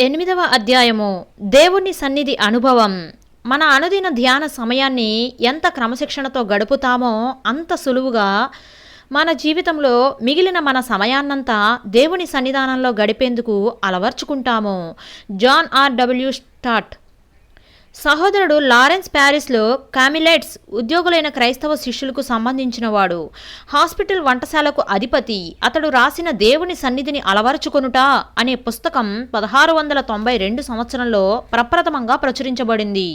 ఎనిమిదవ అధ్యాయము. దేవుని సన్నిధి అనుభవం. మన అనుదిన ధ్యాన సమయాన్ని ఎంత క్రమశిక్షణతో గడుపుతామో అంత సులువుగా మన జీవితంలో మిగిలిన మన సమయాన్నంతా దేవుని సన్నిధానంలో గడిపేందుకు అలవర్చుకుంటాము. John R W Stott. సహోదరుడు లారెన్స్ ప్యారిస్లో కామిలెట్స్ ఉద్యోగులైన క్రైస్తవ శిష్యులకు సంబంధించినవాడు. హాస్పిటల్ వంటశాలకు అధిపతి. అతడు రాసిన దేవుని సన్నిధిని అలవరుచుకొనుట అనే పుస్తకం పదహారు వందల తొంభై రెండు సంవత్సరంలో ప్రప్రథమంగా ప్రచురించబడింది.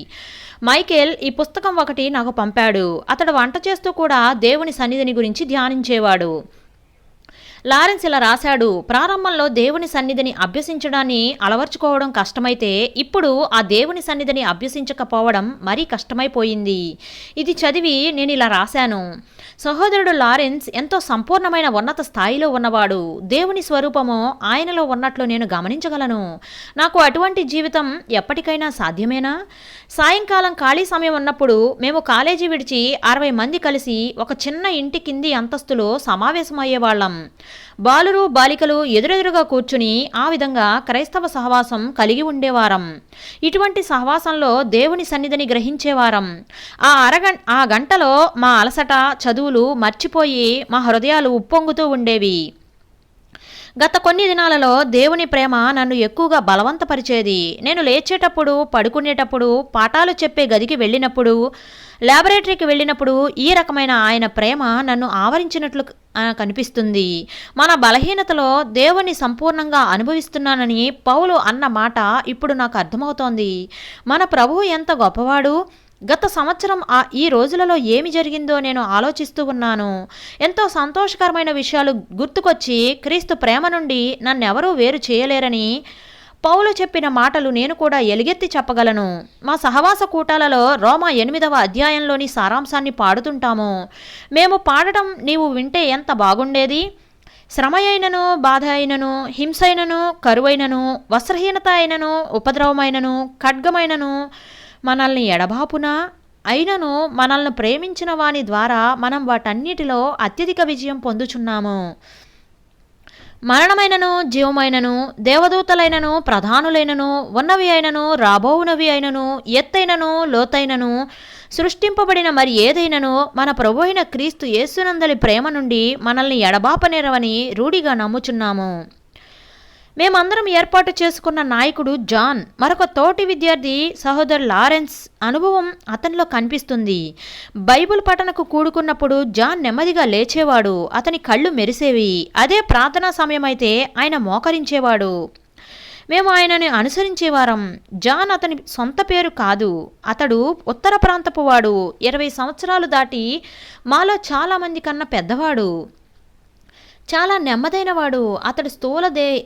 మైకేల్ ఈ పుస్తకం ఒకటి నాకు పంపాడు. అతడు వంట చేస్తూ కూడా దేవుని సన్నిధిని గురించి ధ్యానించేవాడు. లారెన్స్ ఇలా రాశాడు ప్రారంభంలో దేవుని సన్నిధిని అభ్యసించడాన్ని అలవర్చుకోవడం కష్టమైతే ఇప్పుడు ఆ దేవుని సన్నిధిని అభ్యసించకపోవడం మరీ కష్టమైపోయింది. ఇది చదివి నేను ఇలా రాశాను. సహోదరుడు లారెన్స్ ఎంతో సంపూర్ణమైన ఉన్నత స్థాయిలో ఉన్నవాడు. దేవుని స్వరూపము ఆయనలో ఉన్నట్లు నేను గమనించగలను. నాకు అటువంటి జీవితం ఎప్పటికైనా సాధ్యమేనా? సాయంకాలం ఖాళీ సమయం ఉన్నప్పుడు మేము కాలేజీ విడిచి అరవై మంది కలిసి ఒక చిన్న ఇంటి కింది అంతస్తులో సమావేశమయ్యేవాళ్ళం. బాలురు బాలికలు ఎదురెదురుగా కూర్చుని ఆ విధంగా క్రైస్తవ సహవాసం కలిగి ఉండేవారం. ఇటువంటి సహవాసంలో దేవుని సన్నిధిని గ్రహించేవారం. ఆ అరగం ఆ గంటలో మా అలసట చదువులు మర్చిపోయి మా హృదయాలు ఉప్పొంగుతూ ఉండేవి. గత కొన్ని దినాలలో దేవుని ప్రేమ నన్ను ఎక్కువగా బలవంతపరిచేది. నేను లేచేటప్పుడు పడుకునేటప్పుడు పాఠాలు చెప్పే గదికి వెళ్ళినప్పుడు ల్యాబొరేటరీకి వెళ్ళినప్పుడు ఈ రకమైన ఆయన ప్రేమ నన్ను ఆవరించినట్లు కనిపిస్తుంది. మన బలహీనతలో దేవుని సంపూర్ణంగా అనుభవిస్తున్నానని పౌలు అన్న మాట ఇప్పుడు నాకు అర్థమవుతోంది. మన ప్రభువు ఎంత గొప్పవాడు? గత సంవత్సరం ఆ ఈ రోజులలో ఏమి జరిగిందో నేను ఆలోచిస్తూ ఉన్నాను. ఎంతో సంతోషకరమైన విషయాలు గుర్తుకొచ్చి క్రీస్తు ప్రేమ నుండి నన్నెవరూ వేరు చేయలేరని పౌలు చెప్పిన మాటలు నేను కూడా ఎలుగెత్తి చెప్పగలను. మా సహవాస కూటాలలో రోమా ఎనిమిదవ అధ్యాయంలోని సారాంశాన్ని పాడుతుంటాము. మేము పాడటం నీవు వింటే ఎంత బాగుండేది? శ్రమ అయినను బాధ అయినను హింసైనను కరువైనను వస్త్రహీనత అయినను ఉపద్రవమైనను ఖడ్గమైనను మనల్ని ఎడబాపున? అయినను మనల్ని ప్రేమించిన వాని ద్వారా మనం వాటన్నిటిలో అత్యధిక విజయం పొందుచున్నాము. మరణమైనను జీవమైనను దేవదూతలైనను ప్రధానులైనను ఉన్నవి అయినను రాబోవునవి అయినను ఎత్తైనను లోతైనను సృష్టింపబడిన మరి ఏదైనను మన ప్రభు అయిన క్రీస్తు యేసునందలి ప్రేమ నుండి మనల్ని ఎడబాపనేరవని రూఢిగా నమ్ముచున్నాము. మేమందరం ఏర్పాటు చేసుకున్న నాయకుడు జాన్ మరొక తోటి విద్యార్థి సహోదరు లారెన్స్ అనుభవం అతనిలో కనిపిస్తుంది. బైబిల్ పఠనకు కూడుకున్నప్పుడు జాన్ నెమ్మదిగా లేచేవాడు అతని కళ్ళు మెరిసేవి. అదే ప్రార్థనా సమయమైతే ఆయన మోకరించేవాడు. మేము ఆయనని అనుసరించేవారం. జాన్ అతని సొంత పేరు కాదు అతడు ఉత్తర ప్రాంతపు వాడు. ఇరవై సంవత్సరాలు దాటి మాలో చాలామంది కన్నా పెద్దవాడు. చాలా నెమ్మదైనవాడు అతడు స్థూల దే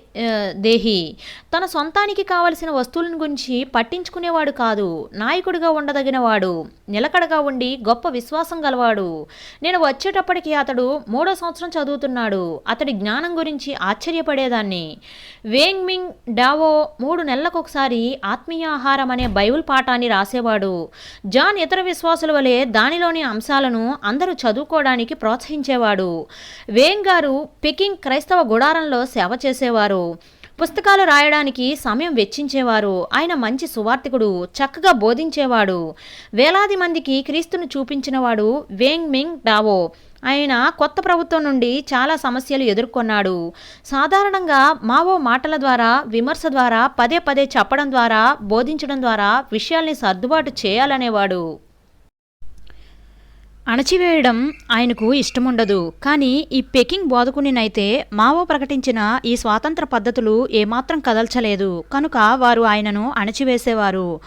దేహి. తన సొంతానికి కావలసిన వస్తువులను గురించి పట్టించుకునేవాడు కాదు. నాయకుడిగా ఉండదగినవాడు. నిలకడగా ఉండి గొప్ప విశ్వాసం గలవాడు. నేను వచ్చేటప్పటికి అతడు మూడో సంవత్సరం చదువుతున్నాడు. అతడి జ్ఞానం గురించి ఆశ్చర్యపడేదాన్ని. వేంగ్మింగ్ డావో మూడు నెలలకు ఒకసారి ఆత్మీయ ఆహారం అనే బైబిల్ పాఠాన్ని రాసేవాడు. జాన్ ఇతర విశ్వాసుల వలె దానిలోని అంశాలను అందరూ చదువుకోవడానికి ప్రోత్సహించేవాడు. వేంగ్ గారు పెకింగ్ క్రైస్తవ గుడారంలో సేవ చేసేవారు. పుస్తకాలు రాయడానికి సమయం వెచ్చించేవారు. ఆయన మంచి సువార్తికుడు చక్కగా బోధించేవాడు. వేలాది మందికి క్రీస్తును చూపించినవాడు వేంగ్ మింగ్ డావో. ఆయన కొత్త ప్రభుత్వం నుండి చాలా సమస్యలు ఎదుర్కొన్నాడు. సాధారణంగా మావో మాటల ద్వారా విమర్శ ద్వారా పదే పదే చెప్పడం ద్వారా బోధించడం ద్వారా విషయాల్ని సర్దుబాటు చేయాలనేవాడు. అణచివేయడం ఆయనకు ఇష్టముండదు. కానీ ఈ పెకింగ్ బోధకునినైతే మావో ప్రకటించిన ఈ స్వాతంత్ర పద్ధతులు ఏమాత్రం కదల్చలేదు. కనుక వారు ఆయనను అణచివేసేవారు.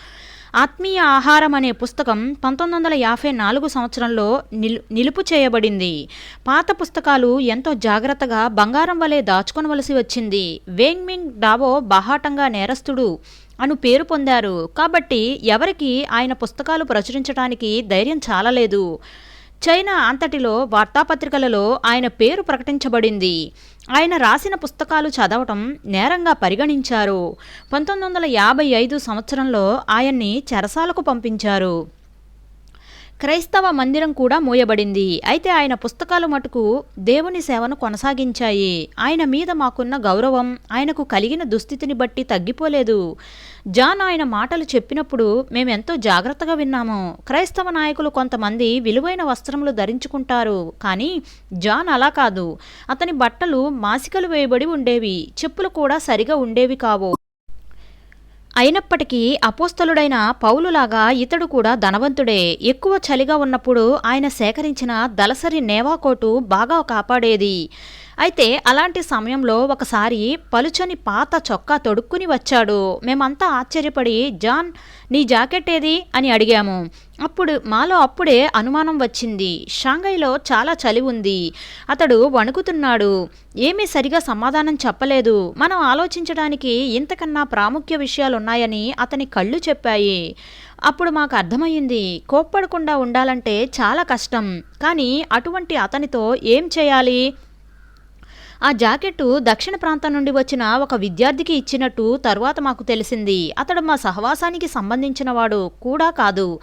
ఆత్మీయ ఆహారం అనే పుస్తకం పంతొమ్మిది వందల యాభై నాలుగు సంవత్సరంలో నిలు నిలుపు చేయబడింది. పాత పుస్తకాలు ఎంతో జాగ్రత్తగా బంగారం వలె దాచుకొనవలసి వచ్చింది. వేంగ్మింగ్ డావో బాహాటంగా నేరస్తుడు అను పేరు పొందారు. కాబట్టి ఎవరికి ఆయన పుస్తకాలు ప్రచురించడానికి ధైర్యం చాలలేదు. చైనా అంతటిలో వార్తాపత్రికలలో ఆయన పేరు ప్రకటించబడింది. ఆయన రాసిన పుస్తకాలు చదవటం నేరంగా పరిగణించారు. పంతొమ్మిది వందల యాభై ఐదు సంవత్సరంలో ఆయన్ని చెరసాలకు పంపించారు. క్రైస్తవ మందిరం కూడా మూయబడింది. అయితే ఆయన పుస్తకాలు మటుకు దేవుని సేవను కొనసాగించాయి. ఆయన మీద మాకున్న గౌరవం ఆయనకు కలిగిన దుస్థితిని బట్టి తగ్గిపోలేదు. జాన్ ఆయన మాటలు చెప్పినప్పుడు మేమెంతో జాగ్రత్తగా విన్నాము. క్రైస్తవ నాయకులు కొంతమంది విలువైన వస్త్రములు ధరించుకుంటారు. కానీ జాన్ అలా కాదు. అతని బట్టలు మాసికలు వేయబడి ఉండేవి. చెప్పులు కూడా సరిగా ఉండేవి కావు. అయినప్పటికీ అపోస్తలుడైన పౌలులాగా ఇతడు కూడా ధనవంతుడే. ఎక్కువ చలిగా ఉన్నప్పుడు ఆయన సేకరించిన దలసరి నేవాకోటు బాగా కాపాడేది. అయితే అలాంటి సమయంలో ఒకసారి పలుచని పాత చొక్కా తొడుక్కుని వచ్చాడు. మేమంతా ఆశ్చర్యపడి జాన్ నీ జాకెట్ ఏది? అని అడిగాము. అప్పుడు మాలో అప్పుడే అనుమానం వచ్చింది. షాంఘైలో చాలా చలి ఉంది. అతడు వణుకుతున్నాడు. ఏమీ సరిగా సమాధానం చెప్పలేదు. మనం ఆలోచించడానికి ఇంతకన్నా ప్రాముఖ్య విషయాలున్నాయని అతని కళ్ళు చెప్పాయి. అప్పుడు మాకు అర్థమయ్యింది కోప్పడకుండా ఉండాలంటే చాలా కష్టం. కానీ అటువంటి అతనితో ఏం చేయాలి? ఆ జాకెట్టు దక్షిణ ప్రాంతం నుండి వచ్చిన ఒక విద్యార్థికి ఇచ్చినట్టు తర్వాత మాకు తెలిసింది. అతడు మా సహవాసానికి సంబంధించినవాడు కూడా కాదు.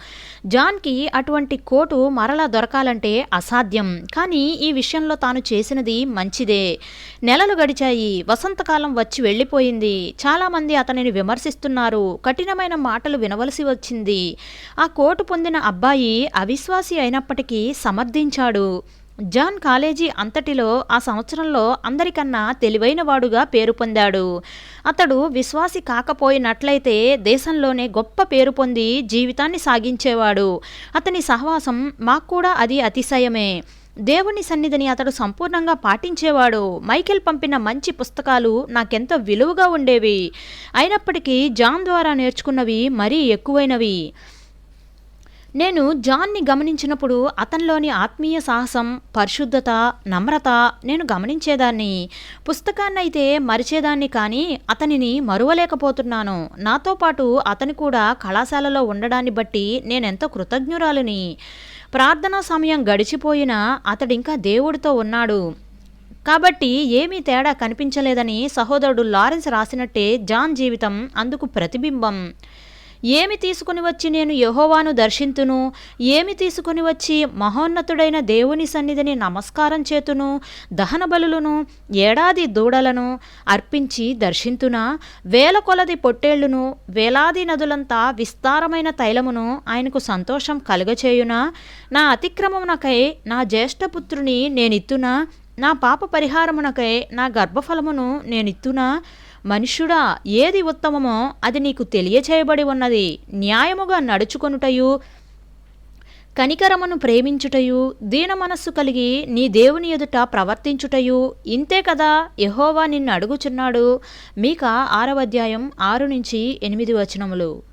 జాన్కి అటువంటి కోటు మరలా దొరకాలంటే అసాధ్యం. కానీ ఈ విషయంలో తాను చేసినది మంచిదే. నెలలు గడిచాయి. వసంతకాలం వచ్చి వెళ్ళిపోయింది. చాలామంది అతనిని విమర్శిస్తున్నారు. కఠినమైన మాటలు వినవలసి వచ్చింది. ఆ కోటు పొందిన అబ్బాయి అవిశ్వాసి అయినప్పటికీ సమర్థించాడు. జాన్ కాలేజీ అంతటిలో ఆ సంవత్సరంలో అందరికన్నా తెలివైనవాడుగా పేరు పొందాడు. అతడు విశ్వాసి కాకపోయినట్లయితే దేశంలోనే గొప్ప పేరు పొంది జీవితాన్ని సాగించేవాడు. అతని సహవాసం మాకు కూడా అది అతిశయమే. దేవుని సన్నిధిని అతడు సంపూర్ణంగా పాటించేవాడు. మైకేల్ పంపిన మంచి పుస్తకాలు నాకెంతో విలువగా ఉండేవి. అయినప్పటికీ జాన్ ద్వారా నేర్చుకున్నవి మరీ ఎక్కువైనవి. నేను జాన్ని గమనించినప్పుడు అతనిలోని ఆత్మీయ సాహసం పరిశుద్ధత నమ్రత నేను గమనించేదాన్ని. పుస్తకాన్ని అయితే మరిచేదాన్ని కానీ అతనిని మరువలేకపోతున్నాను. నాతో పాటు అతని కూడా కళాశాలలో ఉండడాన్ని బట్టి నేనెంతో కృతజ్ఞురాలిని. ప్రార్థనా సమయం గడిచిపోయినా అతడింకా దేవుడితో ఉన్నాడు. కాబట్టి ఏమీ తేడా కనిపించలేదని సహోదరుడు లారెన్స్ రాసినట్టే జాన్ జీవితం అందుకు ప్రతిబింబం. ఏమి తీసుకుని వచ్చి నేను యహోవాను దర్శింతును? ఏమి తీసుకుని వచ్చి మహోన్నతుడైన దేవుని సన్నిధిని నమస్కారం చేతును? దహన బలులను ఏడాది దూడలను అర్పించి దర్శింతునా? వేల కొలది పొట్టేళ్ళును వేలాది నదులంతా విస్తారమైన తైలమును ఆయనకు సంతోషం కలుగచేయునా? నా అతిక్రమమునకై నా జ్యేష్ఠపుత్రుని నేనిత్తునా? నా పాప పరిహారమునకై నా గర్భఫలమును నేనిత్తునా? మనుష్యుడా ఏది ఉత్తమమో అది నీకు తెలియచేయబడి ఉన్నది. న్యాయముగా నడుచుకొనుటయు కనికరమును ప్రేమించుటయు దీన మనస్సు కలిగి నీ దేవుని ఎదుట ప్రవర్తించుటయు. ఇంతే కదా యహోవా నిన్ను అడుగుచున్నాడు. మీక ఆరవ అధ్యాయం ఆరు నుంచి ఎనిమిది వచనములు.